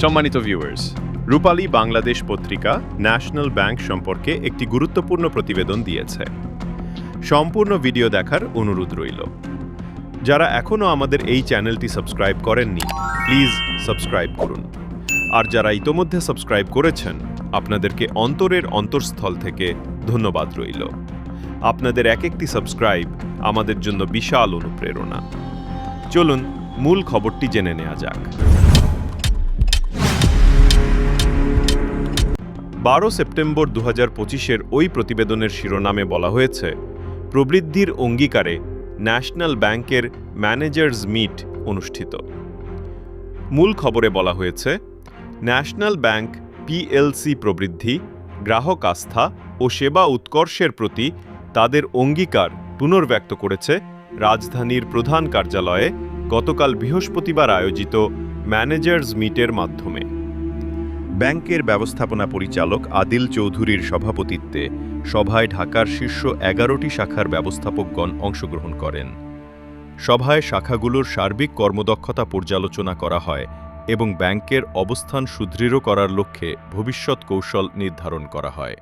সম্মানিত ভিউয়ার্স রূপালী বাংলাদেশ পত্রিকা national bank সম্পর্কে একটি গুরুত্বপূর্ণ প্রতিবেদন দিয়েছে। সম্পূর্ণ ভিডিও দেখার অনুরোধ রইল। যারা এখনও আমাদের এই চ্যানেলটি সাবস্ক্রাইব করেননি প্লিজ সাবস্ক্রাইব করুন। আর যারা ইতোমধ্যে সাবস্ক্রাইব করেছেন, আপনাদেরকে অন্তরের অন্তঃস্থল থেকে ধন্যবাদ রইল। আপনাদের এক একটি সাবস্ক্রাইব আমাদের জন্য বিশাল অনুপ্রেরণা। চলুন, মূল খবরটি জেনে নেওয়া যাক। বারো সেপ্টেম্বর দু হাজার পঁচিশের ওই প্রতিবেদনের শিরোনামে বলা হয়েছে, প্রবৃদ্ধির অঙ্গীকারে ন্যাশনাল ব্যাংকের ম্যানেজার্স মিট অনুষ্ঠিত। মূল খবরে বলা হয়েছে, ন্যাশনাল ব্যাংক পিএলসি প্রবৃদ্ধি, গ্রাহক আস্থা ও সেবা উৎকর্ষের প্রতি তাদের অঙ্গীকার পুনর্ব্যক্ত করেছে রাজধানীর প্রধান কার্যালয়ে গতকাল বৃহস্পতিবার আয়োজিত ম্যানেজার্স মিটের মাধ্যমে। ব্যাংকের ব্যবস্থাপনা পরিচালক আদিল চৌধুরীর সভাপতিত্বে সভায় ঢাকার শীর্ষ এগারোটি শাখার ব্যবস্থাপকগণ অংশগ্রহণ করেন। সভায় শাখাগুলোর সার্বিক কর্মদক্ষতা পর্যালোচনা করা হয় এবং ব্যাংকের অবস্থান সুদৃঢ় করার লক্ষ্যে ভবিষ্যৎ কৌশল নির্ধারণ করা হয়।